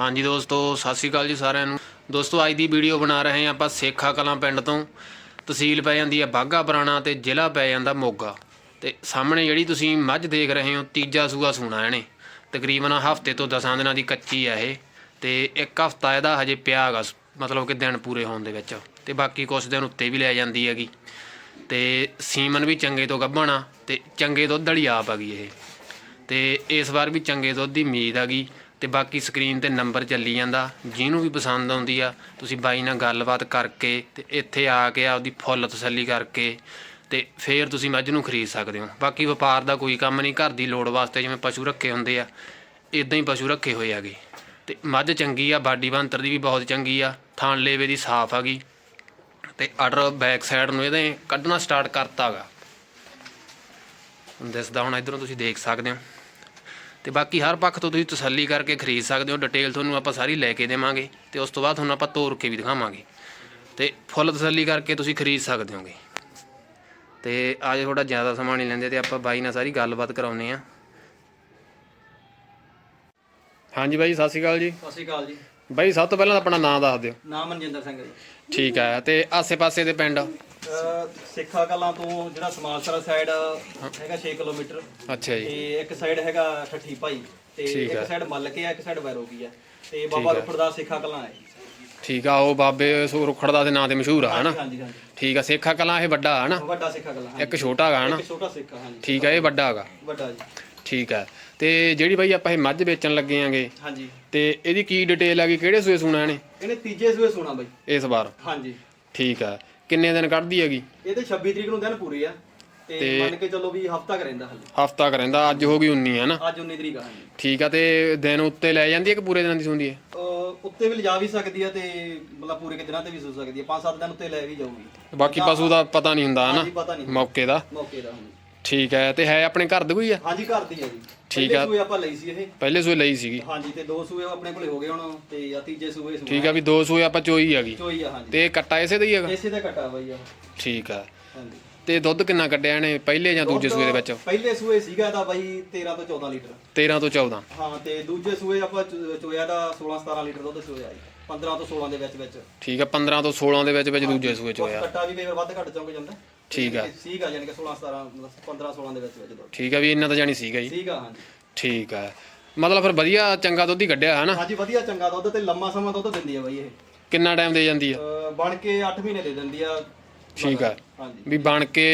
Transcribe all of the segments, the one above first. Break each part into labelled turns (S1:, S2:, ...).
S1: ਹਾਂਜੀ ਦੋਸਤੋ, ਸਤਿ ਸ਼੍ਰੀ ਅਕਾਲ ਜੀ ਸਾਰਿਆਂ ਨੂੰ। ਦੋਸਤੋ, ਅੱਜ ਦੀ ਵੀਡੀਓ ਬਣਾ ਰਹੇ ਹਾਂ ਆਪਾਂ ਸੇਖਾ ਕਲਾਂ ਪਿੰਡ ਤੋਂ। ਤਹਿਸੀਲ ਪੈ ਜਾਂਦੀ ਹੈ ਬਾਗਾ ਪੁਰਾਣਾ ਤੇ ਜ਼ਿਲ੍ਹਾ ਪੈ ਜਾਂਦਾ ਮੋਗਾ। ਤੇ ਸਾਹਮਣੇ ਜਿਹੜੀ ਤੁਸੀਂ ਮੱਝ ਦੇਖ ਰਹੇ ਹੋ, ਤੀਜਾ ਸੂਆ ਸੂਣਾ ਇਹਨੇ। ਤਕਰੀਬਨ ਹਫ਼ਤੇ ਤੋਂ 10 ਦਿਨਾਂ ਦੀ ਕੱਚੀ ਹੈ ਇਹ। ਤੇ ਇੱਕ ਹਫਤਾ ਇਹਦਾ ਹਜੇ ਪਿਆ ਹੈਗਾ, ਮਤਲਬ ਕਿ ਦਿਨ ਪੂਰੇ ਹੋਣ ਦੇ ਵਿੱਚ। ਤੇ ਬਾਕੀ ਕੁਝ ਦਿਨ ਉੱਤੇ ਵੀ ਲੈ ਜਾਂਦੀ ਹੈਗੀ। ਤੇ ਸੀਮਨ ਵੀ ਚੰਗੇ ਤੋਂ ਗੱਭਣਾ ਤੇ ਚੰਗੇ ਦੁੱਧ ਵਾਲੀ ਆਪ ਹੈਗੀ ਇਹ। ਤੇ ਇਸ ਵਾਰ ਵੀ ਚੰਗੇ ਦੁੱਧ ਦੀ ਉਮੀਦ ਹੈਗੀ। ਤੇ ਬਾਕੀ ਸਕਰੀਨ ਤੇ ਨੰਬਰ ਚੱਲੀ ਜਾਂਦਾ। ਜਿਹਨੂੰ ਵੀ ਪਸੰਦ ਆਉਂਦੀ ਆ, ਤੁਸੀਂ ਬਾਈ ਨਾਲ ਗੱਲਬਾਤ ਕਰਕੇ ਤੇ ਇੱਥੇ ਆ ਕੇ ਆਪਦੀ ਫੁੱਲ ਤਸੱਲੀ ਕਰਕੇ ਤੇ ਫੇਰ ਤੁਸੀਂ ਮੱਝ ਨੂੰ ਖਰੀਦ ਸਕਦੇ ਹੋ। ਬਾਕੀ ਵਪਾਰ ਦਾ ਕੋਈ ਕੰਮ ਨਹੀਂ, ਘਰ ਦੀ ਲੋੜ ਵਾਸਤੇ ਜਿਵੇਂ ਪਸ਼ੂ ਰੱਖੇ ਹੁੰਦੇ ਆ ਇਦਾਂ ਹੀ ਪਸ਼ੂ ਰੱਖੇ ਹੋਏ ਹੈਗੇ। ਤੇ ਮੱਝ ਚੰਗੀ ਆ, ਬਾਡੀ ਬੰਤਰ ਦੀ ਵੀ ਬਹੁਤ ਚੰਗੀ ਆ ਥਾਣ ਲੇਵੇ ਦੀ ਸਾਫ਼ ਹੈਗੀ ਤੇ ਆਰਡਰ ਬੈਕ ਸਾਈਡ ਨੂੰ ਇਹਦੇ ਕੱਢਣਾ ਸਟਾਰਟ ਕਰਤਾਗਾ ਹੁਣ ਦਿਸਦਾ ਹੁਣ ਇਧਰੋਂ ਤੁਸੀਂ ਦੇਖ ਸਕਦੇ ਹੋ। ਤੇ ਬਾਕੀ ਹਰ ਪੱਖ ਤੋਂ ਤੁਸੀਂ ਤਸੱਲੀ ਕਰਕੇ ਖਰੀਦ ਸਕਦੇ ਹੋ। ਡਿਟੇਲ ਤੁਹਾਨੂੰ ਆਪਾਂ ਸਾਰੀ ਲੈ ਕੇ ਦੇਵਾਂਗੇ ਤੇ ਉਸ ਤੋਂ ਬਾਅਦ ਤੁਹਾਨੂੰ ਆਪਾਂ ਤੋਰ ਕੇ ਵੀ ਦਿਖਾਵਾਂਗੇ। ਤੇ ਫੁੱਲ ਤਸੱਲੀ ਕਰਕੇ ਤੁਸੀਂ ਖਰੀਦ ਸਕਦੇ ਹੋਗੇ। ਤੇ ਅੱਜ ਥੋੜਾ ਜ਼ਿਆਦਾ ਸਮਾਂ ਨਹੀਂ ਲੈਂਦੇ ਤੇ ਆਪਾਂ ਬਾਈ ਨਾਲ ਸਾਰੀ ਗੱਲਬਾਤ ਕਰਾਉਨੇ ਆ ਹਾਂਜੀ ਬਾਈ ਸਤਿ ਸ਼੍ਰੀ ਅਕਾਲ ਜੀ।
S2: ਸਤਿ ਸ਼੍ਰੀ ਅਕਾਲ ਜੀ।
S1: ਬਾਈ ਸਭ ਤੋਂ ਪਹਿਲਾਂ ਆਪਣਾ ਨਾਮ ਦੱਸ ਦਿਓ।
S2: ਨਾਮ ਮਨਜਿੰਦਰ ਸਿੰਘ ਜੀ।
S1: ਠੀਕ ਹੈ ਤੇ ਆਸੇ-ਪਾਸੇ ਦੇ ਪਿੰਡ?
S2: ਸਿੱਖਾ ਕਲਾਂ ਤੋਂ ਜਿਹੜਾ ਸਮਾਲਸਰਾ ਸਾਈਡ ਹੈਗਾ 6 ਕਿਲੋਮੀਟਰ।
S1: ਅੱਛਾ ਜੀ।
S2: ਤੇ ਇੱਕ ਸਾਈਡ ਹੈਗਾ ਠੱਠੀ ਭਾਈ ਤੇ
S1: ਠੀਕ ਹੈ।
S2: ਇੱਕ ਸਾਈਡ ਮੱਲਕੇ ਆ ਇੱਕ ਸਾਈਡ ਵੈਰੋਗੀ ਆ। ਤੇ ਬਾਬਾ ਰੁਖੜ ਦਾ ਸਿੱਖਾ ਕਲਾਂ ਹੈ
S1: ਠੀਕ ਆ ਉਹ ਬਾਬੇ ਸੋ ਰੁਖੜ ਦਾ ਦੇ ਨਾਂ ਤੇ ਮਸ਼ਹੂਰ ਆ ਹਨਾ?
S2: ਹਾਂਜੀ ਹਾਂਜੀ।
S1: ਠੀਕ ਆ ਸੇਖਾ ਕਲਾਂ ਇਹ ਵੱਡਾ ਹਨਾ?
S2: ਵੱਡਾ ਸਿੱਖਾ ਕਲਾਂ ਹਾਂਜੀ।
S1: ਇੱਕ ਛੋਟਾ ਹੈਗਾ ਹਨਾ?
S2: ਇੱਕ ਛੋਟਾ ਸਿੱਖਾ ਹਾਂਜੀ।
S1: ਠੀਕ ਆ ਇਹ ਵੱਡਾ ਹੈਗਾ
S2: ਵੱਡਾ ਜੀ।
S1: ਠੀਕ ਆ। ਤੇ ਜਿਹੜੀ ਬਾਈ ਆਪਾਂ ਇਹ ਮੱਝ ਵੇਚਣ ਲੱਗੇ ਆਂਗੇ
S2: ਹਾਂਜੀ।
S1: ਤੇ ਇਹਦੀ ਕੀ ਡਿਟੇਲ ਹੈਗੀ ਕਿਹੜੇ ਸੂਏ ਸੂਣਾ ਇਹਨੇ?
S2: ਇਹਨੇ ਤੀਜੇ ਸੂਏ ਸੋਣਾ ਬਾਈ।
S1: ਇਸ ਵਾਰ।
S2: ਹਾਂਜੀ।
S1: ਠੀਕ ਆ। ਕਿੰਨੇ ਦਿਨ ਕੱਢਦੀ ਹੈਗੀ?
S2: ਇਹਦੇ 26 ਤਰੀਕ ਨੂੰ ਦਿਨ ਪੂਰੇ ਆ। ਤੇ ਮੰਨ ਕੇ ਚੱਲੋ ਵੀ ਹਫਤਾ ਰਹਿੰਦਾ ਹਲੇ।
S1: ਹਫਤਾ ਕਰੈਂਦਾ ਅੱਜ ਹੋ ਗਈ 19 ਹੈ ਨਾ
S2: ਅੱਜ 19 ਤਰੀਕ ਆ ਹਾਂਜੀ।
S1: ਠੀਕ ਆ ਤੇ ਦਿਨ ਉੱਤੇ ਲੈ ਜਾਂਦੀ ਹੈ ਕਿ ਪੂਰੇ ਦਿਨਾਂ ਦੀ ਸੁਣਦੀ ਹੈ?
S2: ਉੱਤੇ ਵੀ ਲਿਜਾ ਵੀ ਸਕਦੀ ਆ ਤੇ ਮਤਲਬ ਪੂਰੇ ਕਿ ਦਿਨਾਂ ਤੇ ਵੀ ਸੋ ਸਕਦੀ ਆ। ਪੰਜ ਸੱਤ ਦਿਨ ਉੱਤੇ ਲੈ ਵੀ ਜਾਊਗੀ।
S1: ਬਾਕੀ ਪਸ਼ੂ ਦਾ ਪਤਾ ਨਹੀਂ ਹੁੰਦਾ
S2: ਪਤਾ ਨਹੀਂ
S1: ਮੌਕੇ ਦਾ।
S2: ਮੌਕੇ ਦਾ ਹਾਂਜੀ।
S1: ਠੀਕ ਹੈ ਤੇ ਹੈ ਆਪਣੇ ਘਰ ਦੀ ਕੋਈ ਆ?
S2: ਹਾਂਜੀ ਘਰ ਦੀ ਆ ਜੀ।
S1: ਠੀਕ
S2: ਪਹਿਲੇ
S1: ਆ।
S2: ਸੂਏ ਆਪਾਂ ਲਈ ਸੀ ਇਹ।
S1: ਪਹਿਲੇ ਸੂਏ ਲਈ ਸੀਗੀ?
S2: ਹਾਂਜੀ ਤੇ ਦੋ ਸੂਏ ਆਪਣੇ ਕੋਲੇ ਹੋ ਗਏ ਹੁਣ ਤੇ ਆ ਤੀਜੇ ਸੂਏ ਸੂਏ
S1: ਠੀਕ ਆ ਵੀ ਦੋ ਸੂਏ ਆਪਾਂ ਚੋਈ ਹੈਗੀ
S2: ਚੋਈ ਆ ਹਾਂਜੀ।
S1: ਤੇ ਕੱਟਾ ਇਸੇ ਦਾ ਹੀ ਹੈਗਾ?
S2: ਇਸੇ ਦਾ ਘਟਾ ਬਈ ਆ।
S1: ਠੀਕ ਆ।
S2: ਹਾਂਜੀ।
S1: ਤੇ ਦੁੱਧ ਕਿੰਨਾ ਕੱਢਿਆ ਇਹਨੇ ਪਹਿਲੇ ਜਾਂ ਦੂਜੇ ਸੂਏ ਦੇ ਵਿੱਚ?
S2: ਪਹਿਲੇ ਸੂਏ ਸੀਗਾ ਤਾਂ ਬਾਈ 13 ਤੋਂ 14 ਲੀਟਰ।
S1: 13 ਤੋਂ 14
S2: ਹਾਂ ਤੇ ਦੂਜੇ ਸੂਏ ਆਪਾਂ ਚੋ- ਚੋਇਆ ਦਾ 16 17 ਲੀਟਰ ਦੁੱਧ ਚੋਇਆ ਜੀ। 15 ਤੋਂ 16 ਦੇ ਵਿੱਚ ਵਿੱਚ।
S1: ਠੀਕ ਆ 15 ਤੋਂ 16 ਦੇ ਵਿੱਚ ਵਿੱਚ ਦੂਜੇ ਸੂਏ ਚ
S2: ਕੁਛ
S1: ਹੋਇਆ
S2: ਕੱਟਾ ਵੀ ਕਈ ਵਾਰ ਵੱਧ ਘੱਟ ਚੌਂਕ ਜਾਂਦਾ।
S1: ਠੀਕ ਆ।
S2: ਸੀਗਾ ਯਾਨੀ ਕਿ 16 17 ਮਤਲਬ 15 16 ਦੇ ਵਿੱਚ ਵਿੱਚ ਦੁੱਧ
S1: ਠੀਕ ਆ ਵੀ ਇੰਨਾ ਤਾਂ ਜਾਣੀ ਸੀਗਾ ਜੀ।
S2: ਸੀਗਾ ਹਾਂਜੀ।
S1: ਠੀਕ ਆ। ਮਤਲਬ ਫਿਰ ਵਧੀਆ ਚੰਗਾ ਦੁੱਧ ਹੀ ਕੱਢਿਆ ਹੈ ਨਾ
S2: ਹਾਂਜੀ ਵਧੀਆ ਚੰਗਾ ਦੁੱਧ ਤੇ ਲੰਮਾ ਸਮਾਂ ਦੁੱਧ ਦਿੰਦੀ ਆ ਬਾਈ ਇਹ।
S1: ਕਿੰਨਾ ਟਾਈਮ ਦੇ ਜਾਂਦੀ ਆ?
S2: ਅਹ ਬਣ ਕੇ 8 ਮਹੀਨੇ ਦੇ ਦਿੰਦੀ ਆ।
S1: ਠੀਕ ਆ।
S2: ਹਾਂਜੀ।
S1: ਵੀ ਬਣ ਕੇ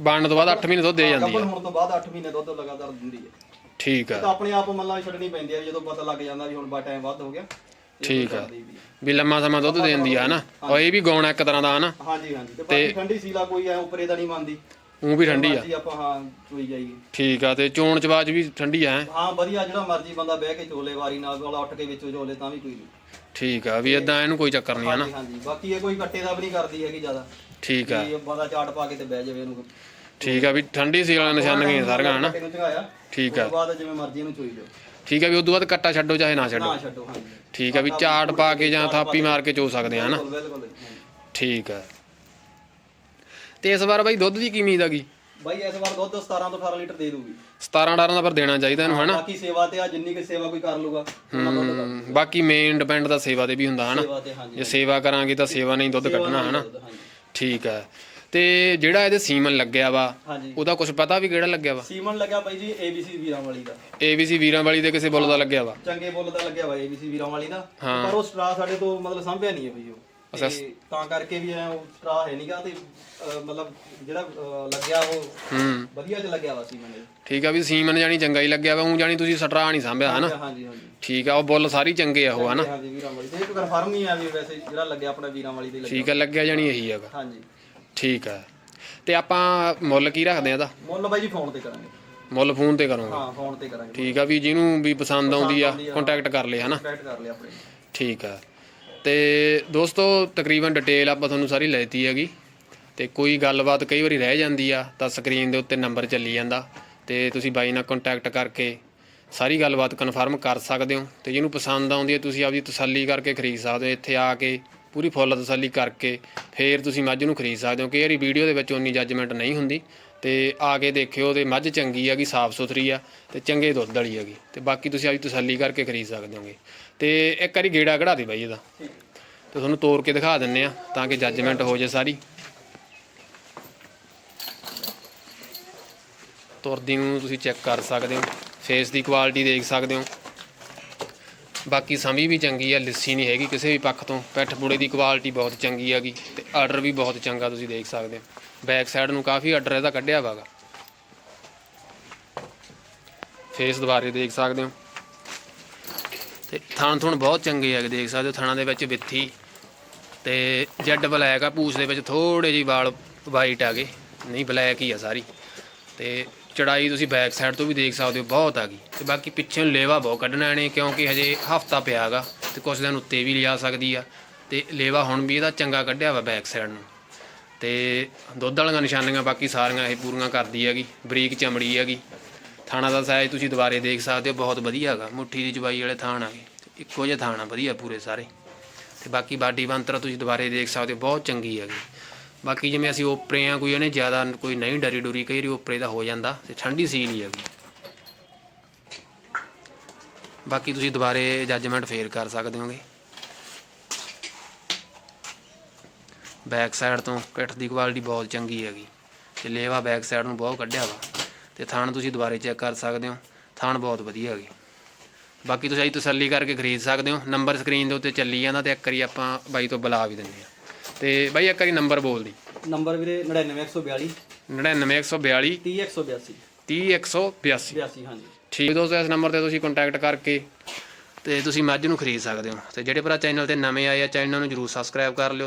S1: ਬਣਨ ਤੋਂ ਬਾਅਦ 8 ਮਹੀਨੇ ਦੁੱਧ ਦੇ ਜਾਂਦੀ
S2: ਗੱਭਣ
S1: ਆ
S2: ਹੋਣ ਤੋਂ ਬਾਅਦ 8 ਮਹੀਨੇ ਦੁੱਧ ਲਗਾਤਾਰ ਦਿੰਦੀ ਹੈ
S1: ਠੀਕ
S2: ਇਹ
S1: ਆ
S2: ਤਾਂ ਆਪਣੇ ਆਪ ਮੱਲਾਂ ਛੱਡਣੀ ਪੈਂਦੀ ਹੈ ਜਦੋਂ ਪਤਾ ਲੱਗ ਜਾਂਦਾ ਵੀ ਹੁਣ ਬਾ ਟਾਈਮ ਵੱਧ ਹੋ ਗਿਆ। ਤੇ
S1: ਠੀਕ ਆ। ਵੀ। ਲੰਮਾ ਸਮਾਂ ਦੁੱਧ ਦਿੰਦੀ ਆ ਹਨਾ ਉਹ ਇਹ ਵੀ ਗਾਉਣਾ ਇੱਕ ਤਰ੍ਹਾਂ ਦਾ ਹਨਾ?
S2: ਹਾਂਜੀ ਹਾਂਜੀ। ਤੇ ਬਾਕੀ ਠੰਡੀ ਸੀਲਾ ਕੋਈ ਐ ਉੱਪਰੇ ਦਾ ਨਹੀਂ ਮੰਨਦੀ
S1: ਉਹ ਵੀ ਠੰਡੀ ਆ।
S2: ਜੀ ਆਪਾਂ ਹਾਂ ਚੋਈ ਜਾਈਏ।
S1: ਠੀਕ ਆ ਤੇ ਚੋਣ ਚਵਾਜ ਵੀ ਠੰਡੀ ਆ ਹੈਂ?
S2: ਹਾਂ ਵਧੀਆ ਜਿਹੜਾ ਮਰਜ਼ੀ ਬੰਦਾ ਬਹਿ ਕੇ ਚੋਲੇ ਵਾਰੀ ਨਾਲ ਵਾਲਾ ਉੱਠ ਕੇ ਵਿੱਚੋਂ ਚੋਲੇ ਤਾਂ ਵੀ ਕੋਈ ਨਹੀਂ।
S1: ਠੀਕ ਆ ਵੀ ਇਦਾਂ ਇਹਨੂੰ ਕੋਈ ਚੱਕਰ ਨਹੀਂ ਹਨਾ?
S2: ਹਾਂਜੀ ਹਾਂਜੀ। ਬਾਕੀ ਇਹ ਕੋਈ ਕੱਟੇ ਦਾ ਵੀ ਨਹੀਂ ਕਰਦੀ ਹੈਗੀ ਜ਼ਿਆਦਾ।
S1: ਠੀਕ ਆ।
S2: ਵੀ ਬੰਦਾ ਚਾਟ ਪਾ ਕੇ ਤੇ ਬਹਿ ਜਾਵੇ ਇਹਨੂੰ।
S1: ਠੀਕ ਆ ਵੀ ਠੰਡੀ ਸੀ ਵਾਲਾ ਨਿਸ਼ਾਨੀਆਂ ਸਾਰੀਆਂ ਹਨਾ?
S2: ਕੱਟੇ ਨੂੰ ਚੰਗਾਇਆ
S1: ਠੀਕ ਆ।
S2: ਉਸ ਤੋਂ ਬਾਅਦ ਜਿਵੇਂ ਮਰਜ਼ੀ ਇਹਨੂੰ ਚੋਈ ਜਾਓ।
S1: ਠੀਕ ਆ ਵੀ ਉਦੋਂ ਬਾਅਦ ਕੱਟਾ ਛੱਡੋ ਚਾਹੇ ਨਾ ਛੱਡੋ।
S2: ਨਾ ਛੱਡੋ ਹਾਂਜੀ।
S1: ਠੀਕ ਆ ਵੀ ਝਾੜ ਪਾ ਕੇ ਜਾਂ ਥਾਪੀ ਮਾਰ ਕੇ ਚੋ ਸਕਦੇ ਆ ਹਨਾ?
S2: ਬਿਲਕੁਲ ਬਿਲਕੁਲ ਹਾਂਜੀ।
S1: ਠੀਕ ਆ ਤੇ ਇਸ ਵਾਰ ਬਾਈ ਦੁੱਧ ਦੀ ਕੀ ਉਮੀਦ ਹੈਗੀ
S2: ਬਾਈ ਇਸ ਵਾਰ ਦੁੱਧ 17 ਤੋਂ 18 ਲੀਟਰ ਦੇ ਦੂਗੀ
S1: 17 18 ਦਾ ਪਰ ਦੇਣਾ ਚਾਹੀਦਾ ਇਹਨੂੰ ਹਨਾ?
S2: ਬਾਕੀ ਸੇਵਾ ਤੇ ਆ ਜਿੰਨੀ ਕਿ ਸੇਵਾ ਕੋਈ ਕਰ ਲੂਗਾ ਉਹਨਾਂ ਦੁੱਧ ਕਰ
S1: ਹਮ, ਬਾਕੀ ਮੇਨ ਡਿਪੈਂਡ ਤਾਂ ਸੇਵਾ ਤੇ ਵੀ ਹੁੰਦਾ ਹਨਾ?
S2: ਸੇਵਾ ਤੇ ਹਾਂਜੀ
S1: ਜੇ ਸੇਵਾ ਕਰਾਂਗੇ ਤਾਂ ਸੇਵਾ ਨਹੀਂ ਦੁੱਧ ਕੱਢਣਾ ਹਨਾ?
S2: ਦੁੱਧ, ਹਾਂਜੀ।
S1: ਠੀਕ ਆ ਤੇ ਜਿਹੜਾ ਇਹਦੇ ਸੀਮਨ ਲੱਗਿਆ ਵਾ
S2: ਹਾਂਜੀ।
S1: ਉਹਦਾ ਕੁਝ ਪਤਾ ਵੀ ਕਿਹੜਾ ਲੱਗਿਆ ਵਾ?
S2: ਸੀਮਨ ਲੱਗਿਆ ਬਾਈ ਜੀ ABC ਵੀਰਾਂ ਵਾਲੀ ਦਾ।
S1: ABC ਵੀਰਾਂ ਵਾਲੀ ਦੇ ਕਿਸੇ ਬੁੱਲ ਦਾ ਲੱਗਿਆ ਵਾ?
S2: ਚੰਗੇ ਬੁੱਲ ਦਾ ਲੱਗਿਆ ਵਾ ABC ਵੀਰਾਂ ਵਾਲੀ ਦਾ।
S1: ਹਾਂ।
S2: ਪਰ ਉਹ ਸਟਰਾ ਸਾਡੇ ਤੋਂ ਮਤਲਬ ਸੰਭਿਆ ਨਹੀਂ ਹੈ ਬਈ ਉਹ। ਤੇ ਤਾਂ ਕਰਕੇ ਵੀ ਐ ਉਹ ਸਟਰਾ ਹੈ ਨਹੀਂਗਾ ਤੇ ਅਹ, ਮਤਲਬ ਜਿਹੜਾ ਅਹ, ਲੱਗਿਆ ਉਹ
S1: ਹੂੰ।
S2: ਵਧੀਆ ਚ ਲੱਗਿਆ ਵਾ ਸੀਮਨ ਇਹ।
S1: ਠੀਕ ਆ ਵੀ ਸੀਮਨ ਜਾਨੀ ਚੰਗਾ ਹੀ ਲੱਗਿਆ ਵਾ ਉਹ ਜਾਨੀ ਤੁਸੀਂ ਸਟਰਾ ਨਹੀਂ ਸਾਂਭਿਆ ਹਨਾ?
S2: ਹਾਂਜੀ ਹਾਂਜੀ
S1: ਠੀਕ ਆ ਉਹ ਬੁੱਲ ਸਾਰੀ ਚੰਗੇ ਆ ਉਹ ਹਨਾ?
S2: ਹਾਂਜੀ ਵੀਰਾਂ ਵਾਲੀ ਤੇ ਇੱਕ ਕਨਫਰਮ ਹੀ ਆ ਵੀ ਵੈਸੇ ਜਿਹੜਾ ਲੱਗਿਆ ਆਪਣਾ ਵੀਰਾਂ ਵਾਲੀ ਦੇ ਲੱਗਿਆ।
S1: ਠੀਕ ਆ ਲੱਗਿਆ ਜਾਨੀ ਇਹੀ ਹੈਗਾ।
S2: ਹਾਂਜੀ।
S1: ਠੀਕ ਆ। ਤੇ ਆਪਾਂ ਮੁੱਲ ਕੀ ਰੱਖਦੇ ਆ ਇਹਦਾ?
S2: ਮੁੱਲ ਬਾਈ ਜੀ ਫੋਨ ਤੇ ਕਰਾਂਗੇ।
S1: ਮੁੱਲ ਫੋਨ ਤੇ ਕਰੋਗੇ।
S2: ਹਾਂ ਫੋਨ ਤੇ ਕਰਾਂਗੇ।
S1: ਠੀਕ ਆ ਵੀ ਜਿਹਨੂੰ ਵੀ ਪਸੰਦ ਆਉਂਦੀ ਆ ਕੰਟੈਕਟ ਕਰ ਲਿਆ ਹਨਾ?
S2: ਕੰਟੈਕਟ ਕਰ ਲਿਆ ਆਪਣੇ।
S1: ਠੀਕ ਆ। ਤੇ ਦੋਸਤੋ ਤਕਰੀਬਨ ਡਿਟੇਲ ਆਪਾਂ ਤੁਹਾਨੂੰ ਸਾਰੀ ਲੈ ਦਿੱਤੀ ਹੈਗੀ। ਤੇ ਕੋਈ ਗੱਲਬਾਤ ਕਈ ਵਾਰੀ ਰਹਿ ਜਾਂਦੀ ਆ ਤਾਂ ਸਕਰੀਨ ਦੇ ਉੱਤੇ ਨੰਬਰ ਚੱਲੀ ਜਾਂਦਾ। ਤੇ ਤੁਸੀਂ ਬਾਈ ਨਾਲ ਕੰਟੈਕਟ ਕਰਕੇ ਸਾਰੀ ਗੱਲਬਾਤ ਕਨਫਰਮ ਕਰ ਸਕਦੇ ਹੋ। ਤੇ ਜਿਹਨੂੰ ਪਸੰਦ ਆਉਂਦੀ ਹੈ ਤੁਸੀਂ ਆਪਦੀ ਤਸੱਲੀ ਕਰਕੇ ਖਰੀਦ ਸਕਦੇ ਹੋ ਇੱਥੇ ਆ ਕੇ ਪੂਰੀ ਫੁੱਲ ਤਸੱਲੀ ਕਰਕੇ ਫੇਰ ਤੁਸੀਂ ਮੱਝ ਨੂੰ ਖਰੀਦ ਸਕਦੇ ਹੋ ਕਈ ਵਾਰੀ ਵੀਡੀਓ ਦੇ ਵਿੱਚ ਉਨੀ ਜੱਜਮੈਂਟ ਨਹੀਂ ਹੁੰਦੀ। ਤੇ ਆ ਕੇ ਦੇਖਿਓ ਤੇ ਮੱਝ ਚੰਗੀ ਹੈਗੀ ਸਾਫ਼ ਸੁਥਰੀ ਆ ਤੇ ਚੰਗੇ ਦੁੱਧ ਵਾਲੀ ਹੈਗੀ ਤੇ ਬਾਕੀ ਤੁਸੀਂ ਆਪਦੀ ਤਸੱਲੀ ਕਰਕੇ ਖਰੀਦ ਸਕਦੇ ਹੋਗੇ। ਤੇ ਇੱਕ ਵਾਰੀ ਗੇੜਾ ਕਢਾ ਦੇ ਬਾਈ ਇਹਦਾ। ਤੇ ਤੁਹਾਨੂੰ ਤੋੜ ਕੇ ਦਿਖਾ ਦਿੰਨੇ ਆ ਤਾਂ ਕਿ ਜੱਜਮੈਂਟ ਹੋ ਜੇ ਸਾਰੀ। ਤੁਰਦੀ ਨੂੰ ਤੁਸੀਂ ਚੈੱਕ ਕਰ ਸਕਦੇ ਹੋ ਫੇਸ ਦੀ ਕੁਆਲਿਟੀ ਦੇਖ ਸਕਦੇ ਹੋ। ਬਾਕੀ ਸਮੀ ਵੀ ਚੰਗੀ ਆ, ਲਿੱਸੀ ਨਹੀਂ ਹੈਗੀ ਕਿਸੇ ਵੀ ਪੱਖ ਤੋਂ। ਪੈਠ ਪੁੜੇ ਦੀ ਕੁਆਲਿਟੀ ਬਹੁਤ ਚੰਗੀ ਹੈਗੀ ਤੇ ਆਰਡਰ ਵੀ ਬਹੁਤ ਚੰਗਾ ਤੁਸੀਂ ਦੇਖ ਸਕਦੇ ਹੋ। ਬੈਕ ਸਾਈਡ ਨੂੰ ਕਾਫੀ ਆਰਡਰ ਇਹਦਾ ਕੱਢਿਆ ਵਾਗਾ ਫੇਸ ਦੁਬਾਰੇ ਦੇਖ ਸਕਦੇ ਹੋ। ਤੇ ਥਣ ਥੁਣ ਬਹੁਤ ਚੰਗੇ ਹੈਗੇ, ਦੇਖ ਸਕਦੇ ਹੋ ਥਣਾ ਦੇ ਵਿੱਚ ਵਿੱਥੀ। ਤੇ ਜੈਡ ਬਲੈਕ ਆ, ਪੂਛ ਦੇ ਵਿੱਚ ਥੋੜੇ ਜਿਹੀ ਵਾਲ ਵਾਈਟ ਆ ਗਏ। ਨਹੀਂ ਬਲੈਕ ਹੀ ਆ ਸਾਰੀ। ਤੇ ਚੜਾਈ ਤੁਸੀਂ ਬੈਕ ਸਾਈਡ ਤੋਂ ਵੀ ਦੇਖ ਸਕਦੇ ਹੋ, ਬਹੁਤ ਆ ਗਈ। ਤੇ ਬਾਕੀ ਪਿੱਛੇ ਲੇਵਾ ਬਹੁਤ ਕੱਢਣਾ ਨੇ ਕਿਉਂਕਿ ਹਜੇ ਹਫਤਾ ਪਿਆਗਾ ਤੇ ਕੁਝ ਦਿਨ ਉੱਤੇ ਵੀ ਲਿਆ ਸਕਦੀ ਆ। ਤੇ ਲੇਵਾ ਹੁਣ ਵੀ ਇਹਦਾ ਚੰਗਾ ਕੱਢਿਆ ਵਾ ਬੈਕ ਸਾਈਡ ਨੂੰ। ਤੇ ਦੁੱਧ ਵਾਲੀਆਂ ਨਿਸ਼ਾਨੀਆਂ ਬਾਕੀ ਸਾਰੀਆਂ ਇਹ ਪੂਰੀਆਂ ਕਰਦੀ ਹੈਗੀ, ਬਰੀਕ ਚਮੜੀ ਹੈਗੀ। ਥਾਣਾ ਦਾ ਸਾਈਜ਼ ਤੁਸੀਂ ਦੁਬਾਰੇ ਦੇਖ ਸਕਦੇ ਹੋ, ਬਹੁਤ ਵਧੀਆ ਹੈਗਾ। ਮੁੱਠੀ ਦੀ ਚਬਾਈ ਵਾਲੇ ਥਾਣ ਆ ਗਏ। ਇੱਕੋ ਜਿਹੇ ਥਾਣ ਆ, ਵਧੀਆ ਪੂਰੇ ਸਾਰੇ। ਤੇ ਬਾਕੀ ਬਾਡੀ ਬੰਤਰਾ ਤੁਸੀਂ ਦੁਬਾਰੇ ਦੇਖ ਸਕਦੇ ਹੋ, ਬਹੁਤ ਚੰਗੀ ਹੈਗੀ। ਬਾਕੀ ਜਿਵੇਂ ਅਸੀਂ ਓਪਰੇ ਆ, ਕੋਈ ਇਹਨੇ ਜ਼ਿਆਦਾ ਕੋਈ ਨਹੀਂ ਡਰੀ ਡੁਰੀ, ਕਈ ਵਾਰੀ ਓਪਰੇ ਦਾ ਹੋ ਜਾਂਦਾ ਤੇ ਠੰਡੀ ਸੀ ਨਹੀਂ ਹੈਗੀ ਬਾਕੀ ਤੁਸੀਂ ਦੁਬਾਰੇ ਜੱਜਮੈਂਟ ਫੇਰ ਕਰ ਸਕਦੇ ਹੋਗੇ। ਬੈਕ ਸਾਈਡ ਤੋਂ ਪਿੱਠ ਦੀ ਕੁਆਲਿਟੀ ਬਹੁਤ ਚੰਗੀ ਹੈਗੀ। ਤੇ ਲੇਵਾ ਬੈਕ ਸਾਈਡ ਨੂੰ ਬਹੁਤ ਕੱਢਿਆ ਵਾ। ਤੇ ਥਾਣ ਤੁਸੀਂ ਦੁਬਾਰੇ ਚੈੱਕ ਕਰ ਸਕਦੇ ਹੋ। ਥਾਣ ਬਹੁਤ ਵਧੀਆ ਹੈਗੀ। ਬਾਕੀ ਤੁਸੀਂ ਤਸੱਲੀ ਕਰਕੇ ਖਰੀਦ ਸਕਦੇ ਹੋ। ਨੰਬਰ ਸਕਰੀਨ ਦੇ ਉੱਤੇ ਚੱਲੀ ਜਾਂਦਾ ਤੇ ਇੱਕ ਵਾਰੀ ਆਪਾਂ ਬਾਈ ਤੋਂ ਬੁਲਾ ਵੀ ਦਿੰਦੇ ਆ ਤੇ ਬਾਈ ਇੱਕ ਵਾਰੀ ਨੰਬਰ ਬੋਲ ਦੀ।
S2: ਨੰਬਰ ਵੀਰੇ 99142
S1: 99142
S2: 30182
S1: 30182
S2: 82 ਹਾਂਜੀ।
S1: ਠੀਕ ਦੋਸਤੋ ਇਸ ਨੰਬਰ ਤੇ ਤੁਸੀਂ ਕੰਟੈਕਟ ਕਰਕੇ ਤੇ ਤੁਸੀਂ ਮੱਝ ਨੂੰ ਖਰੀਦ ਸਕਦੇ ਹੋ। ਤੇ ਜਿਹੜੇ ਭਰਾ ਚੈਨਲ ਤੇ ਨਵੇਂ ਆਏ ਆ ਚੈਨਲ ਨੂੰ ਜਰੂਰ ਸਬਸਕ੍ਰਾਈਬ ਕਰ ਲਿਓ।